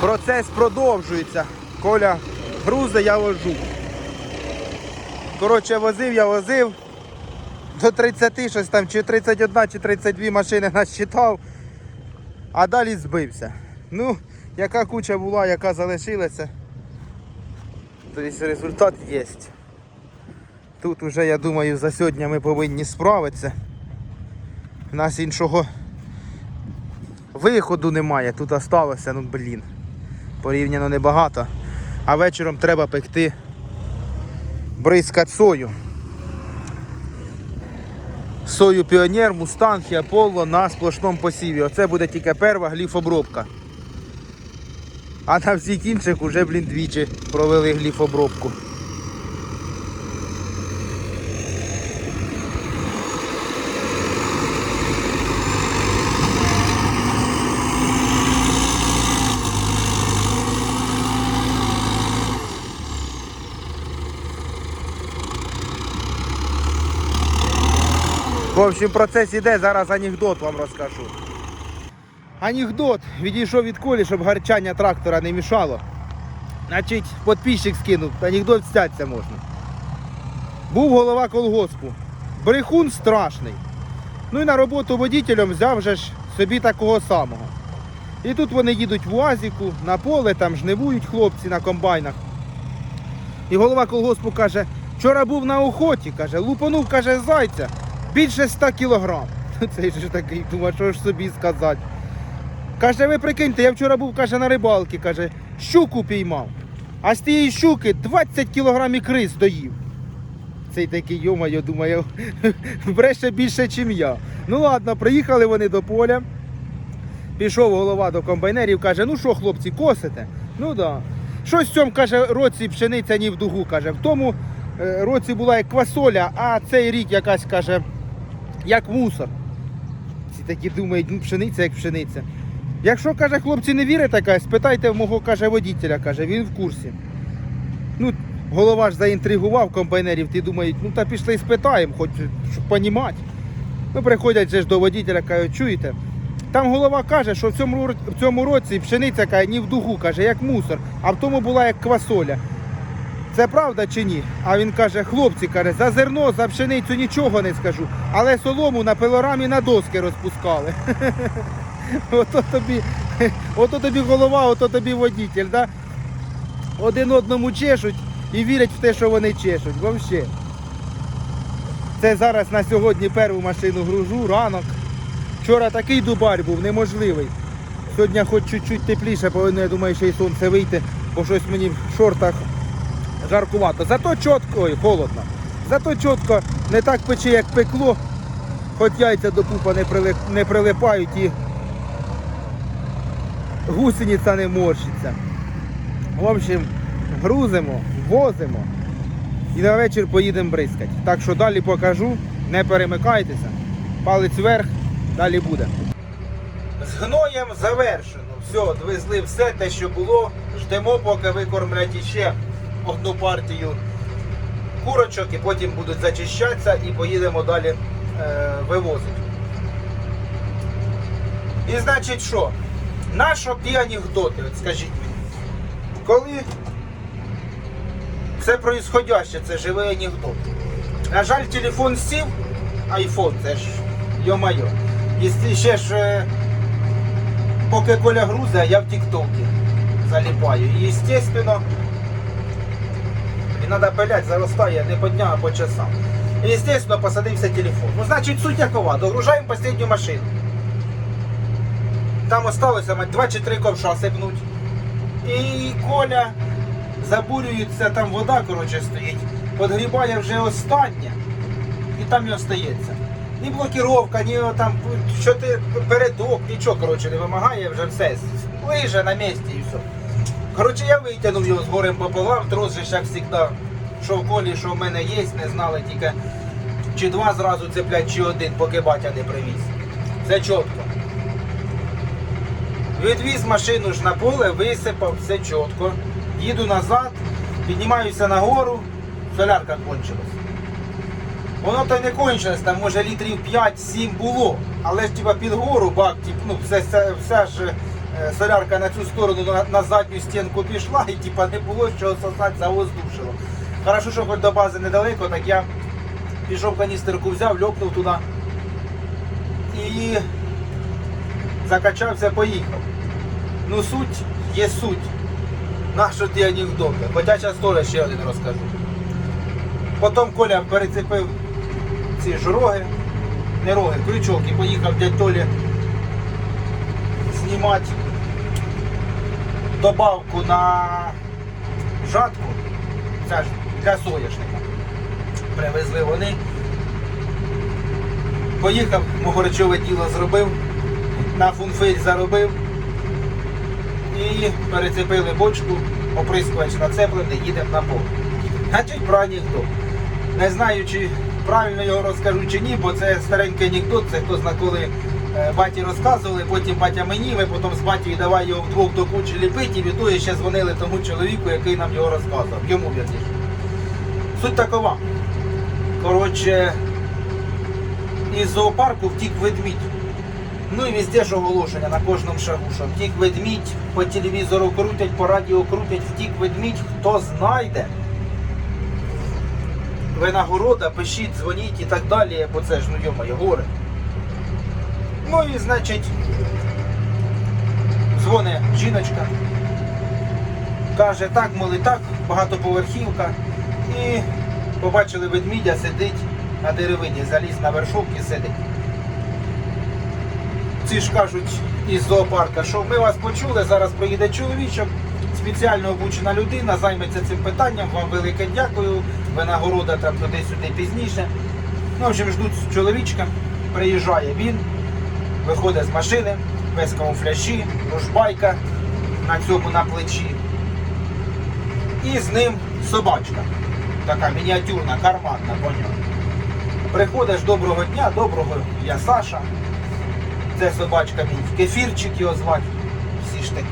Процес продовжується. Коля грузи, я вожу. Коротше, возив, я возив. До 30 щось там, чи 31, чи 32 машини насчитав, а далі збився. Ну, яка куча була, яка залишилася. Тобто результат є. Тут уже, я думаю, за сьогодні ми повинні справитися. У нас іншого виходу немає. Тут осталося, ну блін. Порівняно небагато. А вечором треба пекти бризка сою. Сою Піонер, Мустанг Аполло на сплошному посіві. Оце буде тільки перша гліфобробка. А на всіх інших вже, блін, двічі провели гліфобробку. В общем, процес іде, зараз анекдот вам розкажу. Анекдот відійшов від колі, щоб гарчання трактора не мішало. Значить, підписчик скинув, анекдот стяться можна. Був голова колгоспу. Брехун страшний. Ну і на роботу водітелем взяв же ж собі такого самого. І тут вони їдуть в УАЗіку, на поле, там жнивують хлопці на комбайнах. І голова колгоспу каже, вчора був на охоті, каже, лупанув, каже, зайця більше 100 кілограм. Цей же такий, думає, що ж собі сказати. Каже, ви прикиньте, я вчора був каже, на рибалці, каже, щуку піймав. А з тієї щуки 20 кілограм ікри доїв. Цей такий, йомайо, думаю, бреше більше, ніж я. Ну ладно, приїхали вони до поля. Пішов голова до комбайнерів, каже, ну що, хлопці, косите? Ну да. Щось в цьому, каже, році пшениця ні в дугу, каже. В тому е, році була як квасоля, а цей рік якась, каже, як мусор. Ці такі думають, ну пшениця як пшениця. Якщо, каже, хлопці не вірите, каже, спитайте в мого каже, водителя, каже, він в курсі. Ну, голова ж заінтригував комбайнерів, ті думають, ну та пішли спитаємо, хоч щоб понімати. Ну, приходять же ж до водителя, кажуть, чуєте? Там голова каже, що в цьому, в цьому році пшениця каже, ні в дугу, каже, як мусор, а в тому була як квасоля. Це правда чи ні? А він каже, хлопці, каже, за зерно, за пшеницю нічого не скажу, але солому на пилорамі на доски розпускали. Ото тобі, ото тобі голова, ото тобі водитель, да? Один одному чешуть і вірять в те, що вони чешуть. Вовще. Це зараз на сьогодні першу машину гружу, ранок. Вчора такий дубарь був неможливий. Сьогодні хоч чуть-чуть тепліше, повинно, я думаю, ще й сонце вийти, бо щось мені в шортах жаркувато. Зато чітко, ой, холодно. Зато чітко не так пече, як пекло, хоч яйця до пупа не, прили- не прилипають і гусениця не морщиться. В общем, грузимо, возимо і на вечір поїдемо бризкати. Так що далі покажу, не перемикайтеся. Палець вверх, далі буде. З гноєм завершено. Все, довезли все те, що було. Ждемо, поки викормлять іще одну партію курочок і потім будуть зачищатися і поїдемо далі е, вивозити. І значить що? Нащо ті анекдоти, от скажіть мені. Коли це происходяще, це живий анекдот. На жаль, телефон сів, айфон, це ж йо-майо. І ще ж е, поки Коля грузить, я в Тіктокі заліпаю. І естественно, і треба пилять, заростає не по дням, а по часам. І естественно посадився телефон. Ну, значить, суть якова, догружаємо останню машину. Там осталося мать, два чи три ковша сипнуть. І Коля забурюється, там вода коротше, стоїть, підгрібає вже останнє, і там і остається. Ні блокіровка, ні там що ти передок, нічого коротше, не вимагає, вже все. Лиже на місці і все. Коротше, я витягнув його з горем пополам, трос як завжди, що в колі, що в мене є, не знали тільки чи два зразу цеплять, чи один, поки батя не привіз. Це чітко. Відвіз машину ж на поле, висипав, все чітко. Їду назад, піднімаюся на гору, солярка кончилась. Воно то не кончилось, там може літрів 5-7 було. Але ж типа під гору бак, ну, все, все, все ж солярка на цю сторону на, задню стінку пішла і типа не було що сосати, завоздушило. Хорошо, що хоч до бази недалеко, так я пішов каністерку взяв, льопнув туди і закачався, поїхав. Ну суть є суть. Нащо ті анекдоти? Хоча зараз теж ще один розкажу. Потім Коля перецепив ці ж роги, не роги, крючок і поїхав дядь Толі знімати добавку на жатку. Це ж для соняшника. Привезли вони. Поїхав, могоречове діло зробив, на фунфиль заробив і перецепили бочку, оприскувач нацеплений, їдемо на пол. Значить про анекдот. Не знаю, чи правильно його розкажу чи ні, бо це старенький анекдот, це хто зна коли е, баті розказували, потім батя мені, ми потім з батькою давай його вдвох до кучі ліпити, і відтоді ще дзвонили тому чоловіку, який нам його розказував. Йому вірніше. Суть такова. Коротше, із зоопарку втік ведмідь. Ну і везде ж оголошення на кожному шагу, що втік ведмідь, по телевізору крутять, по радіо крутять, втік ведмідь, хто знайде. Винагорода, пишіть, дзвоніть і так далі, бо це ж, ну йома, горе. Ну і значить, дзвоне жіночка, каже, так, моли так, багатоповерхівка. І побачили ведмідя, сидить на деревині, заліз на вершок і сидить. Ці ж кажуть із зоопарка, що ми вас почули, зараз приїде чоловічок, спеціально обучена людина, займеться цим питанням. Вам велике дякую. Винагорода там туди-сюди пізніше. Ну, в общем, ждуть чоловічка, приїжджає він, виходить з машини, без камуфляжі, ружбайка на цьому на плечі. І з ним собачка. Така мініатюрна, карманна поняв. Приходиш доброго дня, доброго, я Саша. Це собачка мій. Кефірчик його звати. Всі ж такі.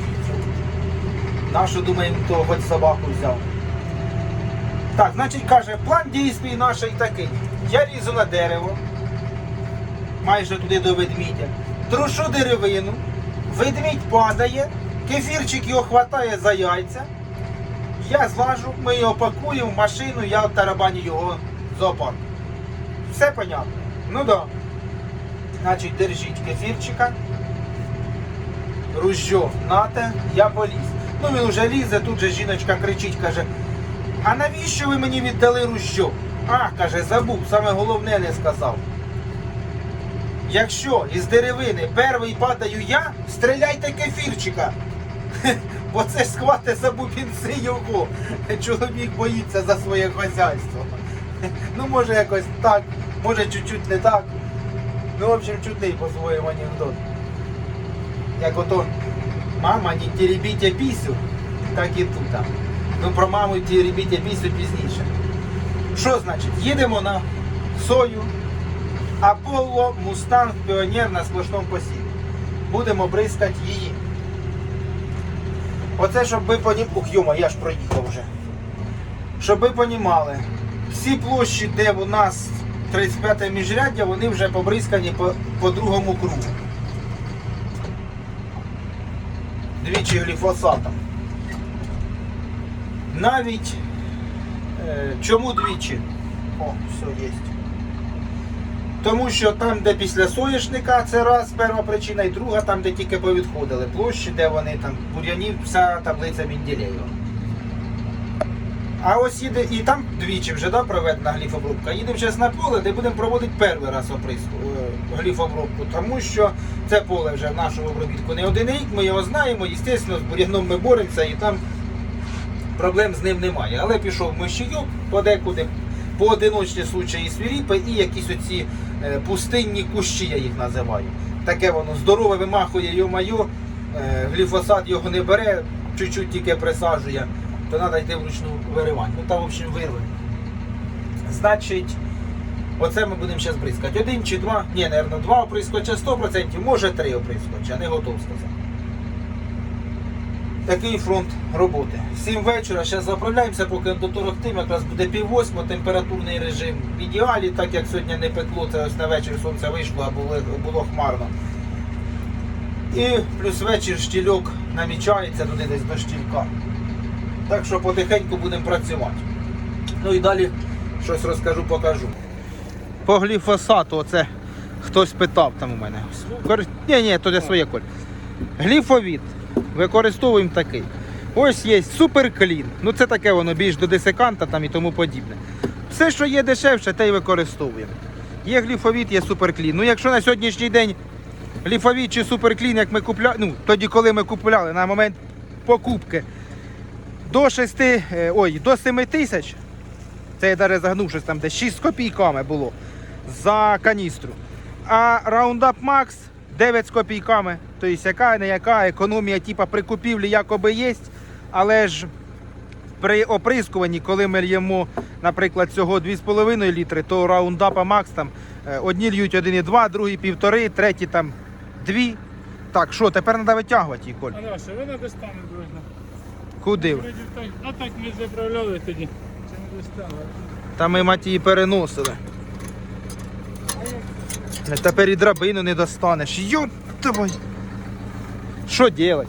Нашу думаємо, хто хоч собаку взяв. Так, значить каже, план дійсний наш такий. Я лізу на дерево, майже туди до ведмідя, трушу деревину, ведмідь падає, кефірчик його хватає за яйця. Я злажу, ми його пакуємо в машину, я тарабаню його в зоопарк. Все понятно? Ну да. Значить, держіть кефірчика. Ружьо, нате, я поліз. Ну він вже лізе, тут же жіночка кричить, каже, а навіщо ви мені віддали ружьо? А, каже, забув, саме головне не сказав. Якщо із деревини перший падаю я, стріляйте кефірчика. Бо це ж схвати за бубінці його. Чоловік боїться за своє хазяйство. Ну, може якось так, може чуть-чуть не так. Ну, в общем, чутний по-своєму анекдот. Як ото мама, не теребіть пісю, так і тут. Ну про маму теребіть пісю пізніше. Що значить? Їдемо на сою, Аполло, Мустанг, Піонер на сплошному посіві. Будемо бризкати її. Оце, щоб ви понімали. Ух, я ж проїхав вже. Щоб ви понімали, всі площі, де у нас 35 міжряддя, вони вже побризкані по, по другому кругу. Двічі гліфосатом. Навіть е, чому двічі? О, все є. Тому що там, де після соняшника, це раз перша причина, і друга, там, де тільки повідходили площі, де вони там бур'янів, вся таблиця Мінділеєва. А ось їде, і там двічі вже да, проведена гліфобробка. Їдемо зараз на поле, де будемо проводити перший раз оприску, е, гліфобробку, тому що це поле вже в нашому обробітку не один рік, ми його знаємо, звісно, з бур'яном ми боремося і там проблем з ним немає. Але пішов мишійок подекуди, поодиночні случаї свіріпи і якісь оці пустинні кущі, я їх називаю. Таке воно здорове вимахує, йо-майо, е, гліфосат його не бере, чуть-чуть тільки присаджує, то треба йти вручну виривати. Ну там, в общем, вирви. Значить, оце ми будемо зараз бризкати. Один чи два, ні, мабуть, два оприскоча 100%, може три оприскоча, не готов сказати. Такий фронт роботи. Сім вечора, зараз заправляємося, поки до торохтим, якраз буде пів восьмо, температурний режим в ідеалі, так як сьогодні не пекло, це ось на вечір сонце вийшло, а було, було хмарно. І плюс вечір штільок намічається туди десь до штілька. Так що потихеньку будемо працювати. Ну і далі щось розкажу, покажу. По гліфосату, оце хтось питав там у мене. Ні, ні, то для своє коль. Гліфовід. Використовуємо такий. Ось є суперклін. Ну це таке воно більш до десиканта там і тому подібне. Все, що є дешевше, те й використовуємо. Є гліфовід, є суперклін. Ну якщо на сьогоднішній день гліфовід чи суперклін, як ми купляли, ну тоді, коли ми купляли на момент покупки до 6, е, ой, до 7 тисяч, це я навіть загнув щось там, де 6 з копійками було за каністру. А Roundup Max 9 з копійками. Тобто яка не яка економія типа при купівлі якоби є, але ж при оприскуванні, коли ми л'ємо, наприклад, цього 2,5 літри, то Roundup Max там е, одні льють 1,2, другі півтори, треті там 2. Так, що, тепер треба витягувати її, Коль. А що, вона достане дружно. Куди? А так ми заправляли тоді. Це не достало. Та ми мать її переносили. Не, Тепер і драбину не достанеш. Йоп твой. Що делать?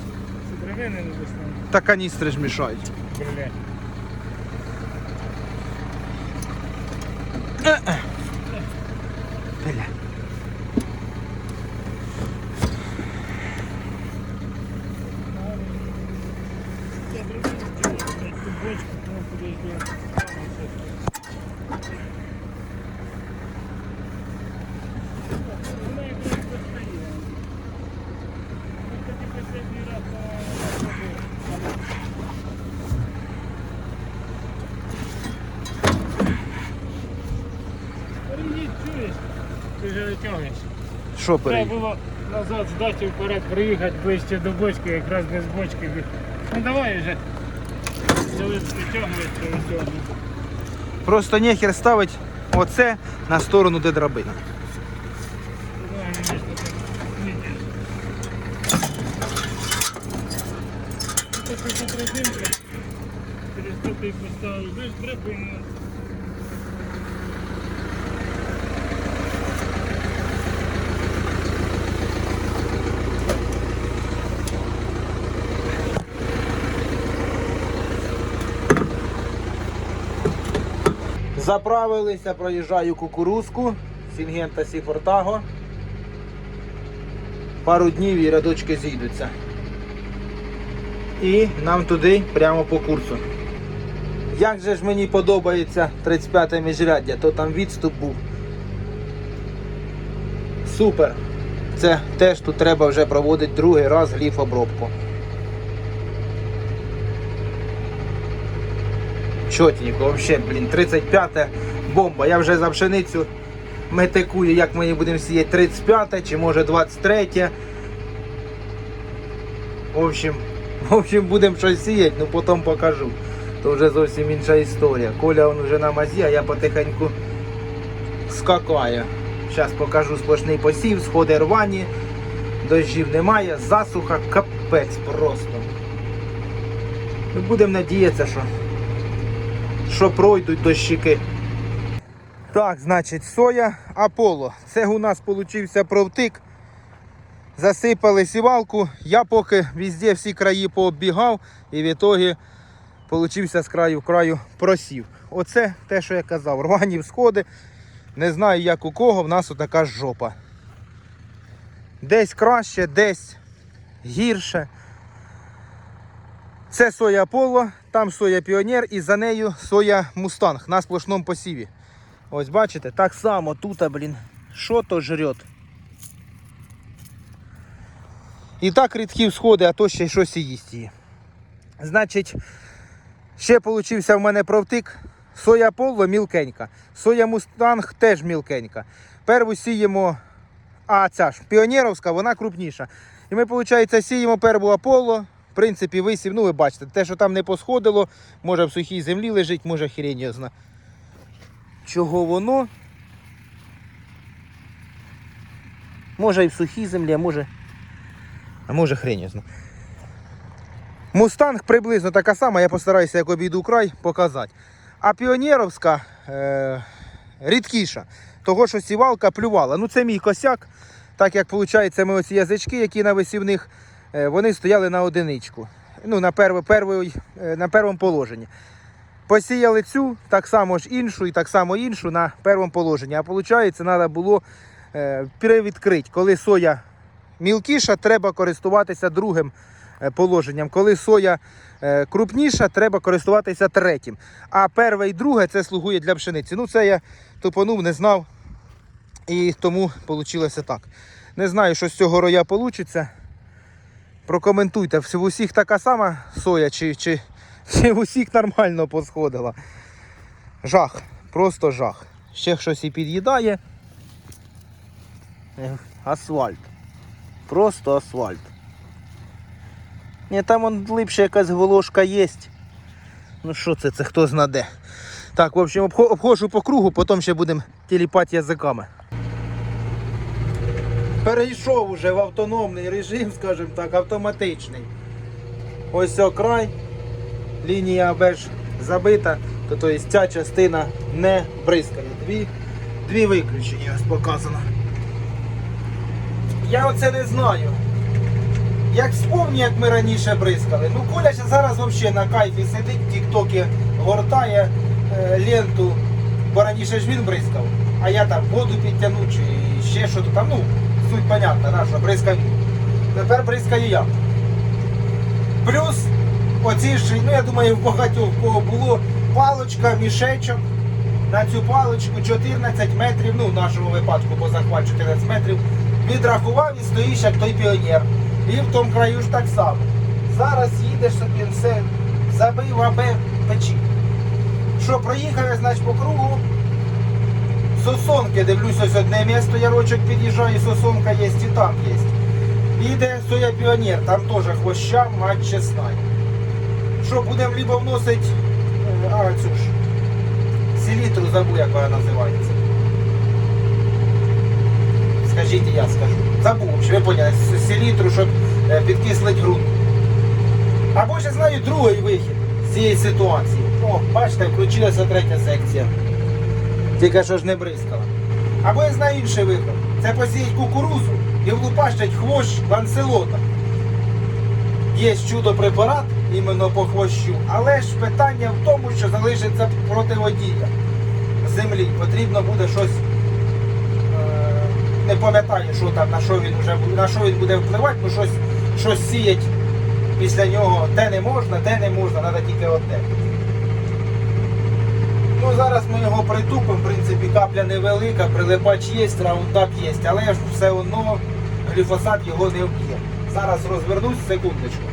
Це древини не достане. Та каністри ж мішають. Блядь. Бля. Я древини зробив, блядь, ту бочку, тому куди йде. Вона якраз достає. Ну, тоді последній раз вона робила. Переїдь, чуєш? Ти вже витягуєш. Що Треба було назад здати вперед, приїхати ближче до бочки, якраз без бочки. Ну давай вже. Витягується, витягує. Просто нехер ставить оце на сторону, де драбина. Давай, мені ж таке. Ні, ні. Ну, так, як резинка, через то ти поставив, знаєш, драбину. Заправилися, проїжджаю кукурузку, Сінгента Сіфортаго. Пару днів і рядочки зійдуться. І нам туди прямо по курсу. Як же ж мені подобається 35 міжряддя, то там відступ був. Супер. Це теж тут треба вже проводити другий раз гліф обробку. Чотенько, вообще, блін, 35 бомба. Я вже за пшеницю метикую, як ми її будемо сіяти 35 чи може 23. В общем, в общем, будемо щось сіяти, ну потім покажу. То вже зовсім інша історія. Коля он вже на мазі, а я потихеньку скакаю. Зараз покажу сплошний посів, сходи рвані, дощів немає, засуха, капець просто. Ми будемо надіятися, що що пройдуть дощики. Так, значить, соя Аполло. Це у нас получився провтик. Засипали сівалку. Я поки везде всі краї пооббігав і в ітогі получився з краю в краю просів. Оце те, що я казав. Рвані всходи. Не знаю, як у кого, в нас отака жопа. Десь краще, десь гірше. Це соя Аполло, там соя Піонер і за нею соя Мустанг на сплошному посіві. Ось бачите, так само тут, блін, що то жрет. І так рідкі всходи, а то ще щось і їсть її. Значить, ще получився в мене провтик. Соя Аполло мілкенька. Соя Мустанг теж мілкенька. Перву сіємо, а ця ж піонеровська, вона крупніша. І ми, виходить, сіємо перву Аполло. В принципі, висів, ну ви бачите, те, що там не посходило, може в сухій землі лежить, може хрень зна. Чого воно? Може і в сухій землі, а може. А може хрень зна. Мустанг приблизно така сама, я постараюся, як обійду край, показати. А піонеровська е, рідкіша, того, що сівалка плювала. Ну це мій косяк. Так як виходить, ми оці язички, які на висівних, вони стояли на одиничку. Ну, на, перво, первої- е, на першому положенні. Посіяли цю, так само ж іншу і так само іншу на першому положенні. А виходить, треба було е, перевідкрити. Коли соя мілкіша, треба користуватися другим е, положенням. Коли соя е, крупніша, треба користуватися третім. А перше і друге це слугує для пшениці. Ну, це я тупонув, не знав. І тому вийшло так. Не знаю, що з цього роя вийде. Прокоментуйте, в усіх така сама соя, чи, чи, чи в усіх нормально посходила. Жах, просто жах. Ще щось і під'їдає. Асфальт. Просто асфальт. Ні, там он глибше якась волошка є. Ну що це, це хто знаде. Так, в общем, обхо- обходжу по кругу, потім ще будемо тіліпати язиками. Перейшов уже в автономний режим, скажімо так, автоматичний. Ось о край, лінія беж забита, то, то ця частина не бризкає. Дві, дві виключення ось показано. Я оце не знаю. Як вспомню, як ми раніше бризкали. Ну, Коля зараз взагалі на кайфі сидить, в тіктокі гортає е, ленту, бо раніше ж він бризкав, а я там воду підтягну чи ще що то там. Ну, суть понятна, на що бризкав. Тепер бризкаю я. Плюс оці ж, ну я думаю, в багатьох кого було палочка, мішечок. На цю паличку 14 метрів, ну в нашому випадку по захват 14 метрів, відрахував і стоїш як той піонер. І в тому краю ж так само. Зараз їдеш собі, все, забив, абе, печі. Що, проїхав значить, по кругу. Сосонки, дивлюсь, ось одне місто, ярочок під'їжджає, сосонка є, і там є. Іде соя піонер, там теж хвоща, мать чесна. Що, будемо либо вносити, е, а цю ж, селітру забув, як вона називається. Скажіть, я скажу. Забув, ви поняли, селітру, щоб е, підкислить ґрунт. Або ще знаю другий вихід з цієї ситуації. О, бачите, включилася третя секція. Тільки що ж не бризкала. Або я знаю інший вихід. Це посіять кукурузу і влупащать хвощ ланцелота. Є чудо препарат іменно по хвощу, але ж питання в тому, що залишиться противодія землі. Потрібно буде щось. е, Не пам'ятаю, що там, на що він вже на що він буде впливати, ну щось, щось сіять після нього. Те не можна, те не можна, треба тільки одне. Ну, зараз ми його притупимо, в принципі, капля невелика, прилипач є, раундап є, але ж все одно гліфосат його не вб'є. Зараз розвернусь, секундочку.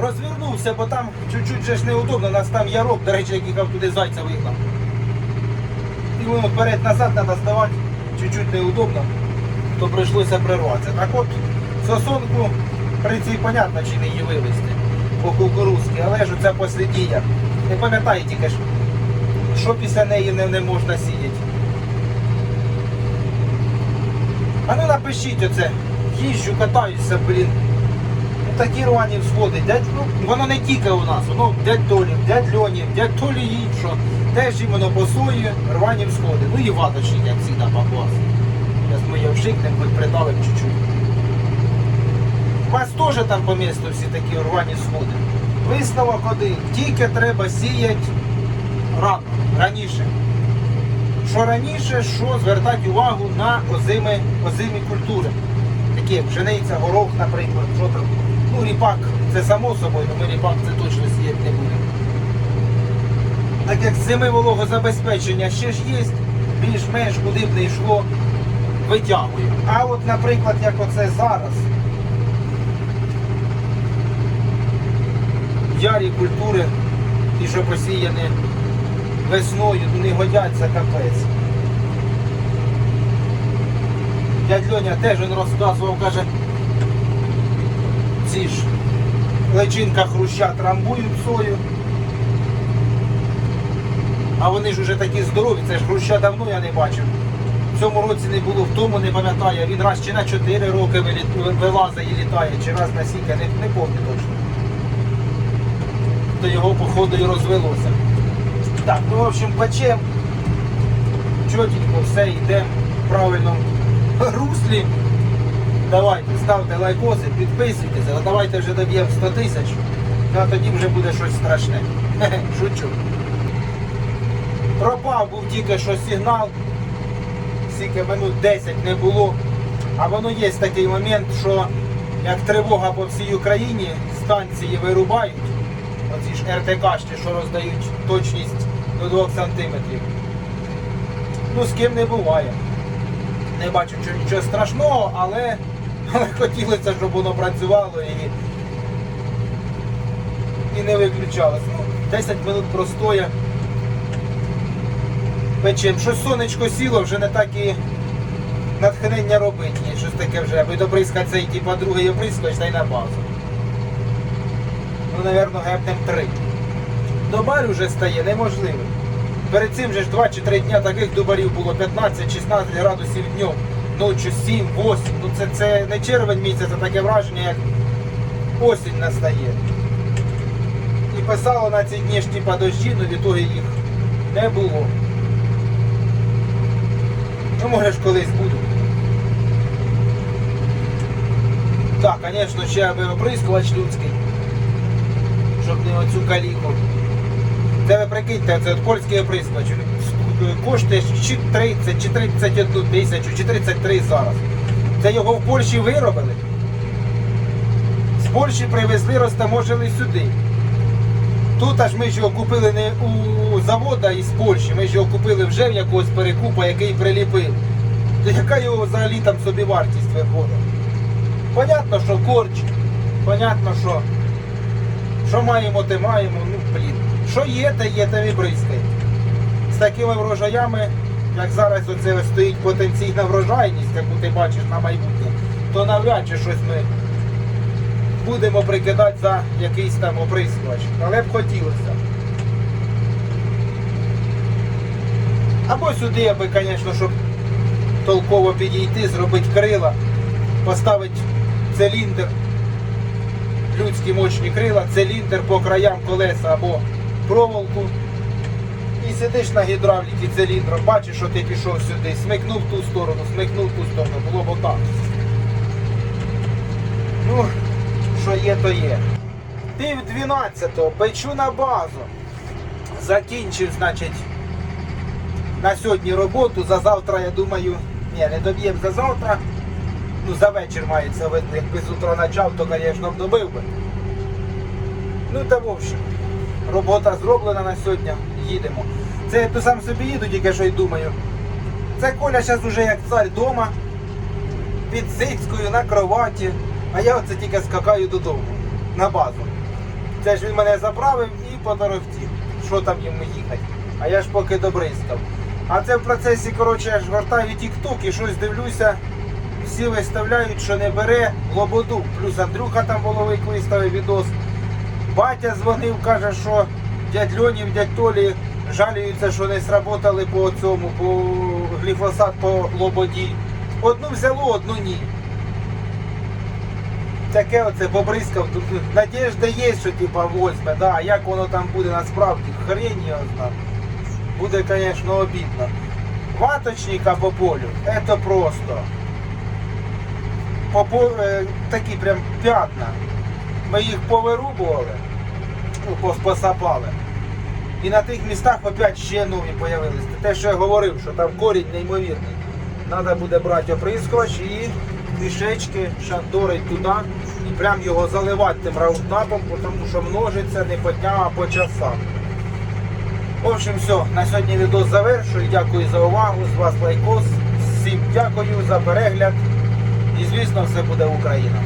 Розвернувся, бо там чуть-чуть же ж неудобно, нас там ярок, до речі, який туди зайця вигнав. І воно вперед-назад треба ставати, чуть-чуть неудобно, то прийшлося прирватися. Так от, сосонку, в принципі, понятно, чи не її вивезти по кукурузки, але ж оця послідія. Не пам'ятаю тільки ж, що після неї не, не можна сіяти. А ну напишіть оце. Їжджу, катаюся, блін. Ну, такі рвані всходи. Дядь, ну, воно не тільки у нас, воно дядь Толі, дядь Льоні, дядь Толі іншо. Теж іменно по сої рвані всходи. Ну і ваточник, як завжди, папуас. Зараз ми його вшикнемо, хоч придавимо чуть-чуть. У вас теж там по місту всі такі рвані сходи. Висновок один. Тільки треба сіяти рано, раніше. Що раніше, що звертати увагу на озими, озимі культури. Такі як пшениця, горох, наприклад, що там. Ну, ріпак, це само собою, ми ріпак це точно сіяти не будемо. Так як зими вологозабезпечення ще ж є, більш-менш куди б не йшло, витягує. А от, наприклад, як оце зараз. Ярі культури, ті, що посіяні весною, не годяться капець. Дядь Льоня теж він розказував, каже, ці ж личинка хруща трамбують сою. А вони ж уже такі здорові, це ж хруща давно я не бачив. В цьому році не було, в тому не пам'ятаю. Він раз чи на 4 роки вилазить і літає, чи раз на сіка, не, не пам'ятаю точно. То його походу і розвелося. Так, ну в общем печем. Чотенько все йде в правильному руслі. Давайте, ставте лайкоси, підписуйтеся, а давайте вже доб'ємо 100 тисяч, ну, а тоді вже буде щось страшне. Шучу. Пропав був тільки що сигнал, скільки минут 10 не було. А воно є такий момент, що як тривога по всій Україні, станції вирубають, оці ж РТКшки, що роздають точність до 2 сантиметрів. Ну, з ким не буває. Не бачу нічого, страшного, але, але хотілося, щоб воно працювало і, і не виключалось. Ну, 10 минут простоя. Печем. Щось сонечко сіло, вже не так і натхнення робить. Ні, щось таке вже, аби добризкати цей типа другий оприскувач та й на базу. Ну, напевно, гепнем три. До вже стає неможливо. Перед цим же ж 2 чи 3 дня таких дубарів було 15-16 градусів днем, ночі 7-8. Ну це, це не червень місяць, це таке враження, як осінь настає. І писало на ці дні ж дощі, ну відтоді їх не було. Ну, може ж колись будуть. Так, звісно, ще аби оприскувач людський, щоб не оцю каліку. Це ви прикиньте, це польський оприскувач. Коштує чи 30, чи 31 тисячу, чи 33 зараз. Це його в Польщі виробили. З Польщі привезли, розтаможили сюди. Тут аж ми ж його купили не у завода із Польщі, ми ж його купили вже в якогось перекупа, який приліпив. То яка його взагалі там собі вартість виходить? Понятно, що корч, понятно, що, що маємо, те маємо, ну блін. Що є, те є, те бризкає. З такими врожаями, як зараз оце стоїть потенційна врожайність, яку ти бачиш на майбутнє, то навряд чи щось ми будемо прикидати за якийсь там оприскувач. Але б хотілося. Або сюди, аби, звісно, щоб толково підійти, зробити крила, поставити циліндр, людські мощні крила, циліндр по краям колеса або проволоку. І сидиш на гідравліки циліндром, бачиш, що ти пішов сюди, смикнув ту сторону, смикнув ту сторону, було б отак. Ну, що є, то є. Пів 12-го печу на базу. Закінчив, значить, на сьогодні роботу. За завтра, я думаю, ні, не доб'ємо за завтра. Ну, за вечір мається видно. Якби з утра почав, то, звісно, добив би. Ну та в общем, робота зроблена на сьогодні, їдемо. Це я то сам собі їду, тільки що й думаю. Це Коля зараз уже як цар вдома, під зицькою на кроваті, а я оце тільки скакаю додому, на базу. Це ж він мене заправив і поторохтів, що там йому їхати. А я ж поки добризкав. А це в процесі, коротше, я ж гортаю тік-ток і щось дивлюся. Всі виставляють, що не бере лободу. Плюс Андрюха там воловик виставив відос. Батя дзвонив, каже, що дядь Льонів, дядь Толі жаліються, що не сработали по цьому, по гліфосат по лободі. Одну взяло, одну ні. Таке оце побризкав. Надіжда є, що типа возьме, да, а як воно там буде насправді, хрень його. Буде, звісно, обідно. Ваточника по полю, це просто. По, по, е, такі прям п'ятна. Ми їх повирубували, посапали. І на тих містах опять ще нові з'явилися. Те, що я говорив, що там корінь неймовірний. Треба буде брати оприскувач і мішечки шандорить туди і прям його заливати тим раундапом, тому що множиться не по дням, а по часам. В общем, все, на сьогодні відео завершую. Дякую за увагу. З вас лайкос. Всім дякую за перегляд. І звісно, все буде Україна.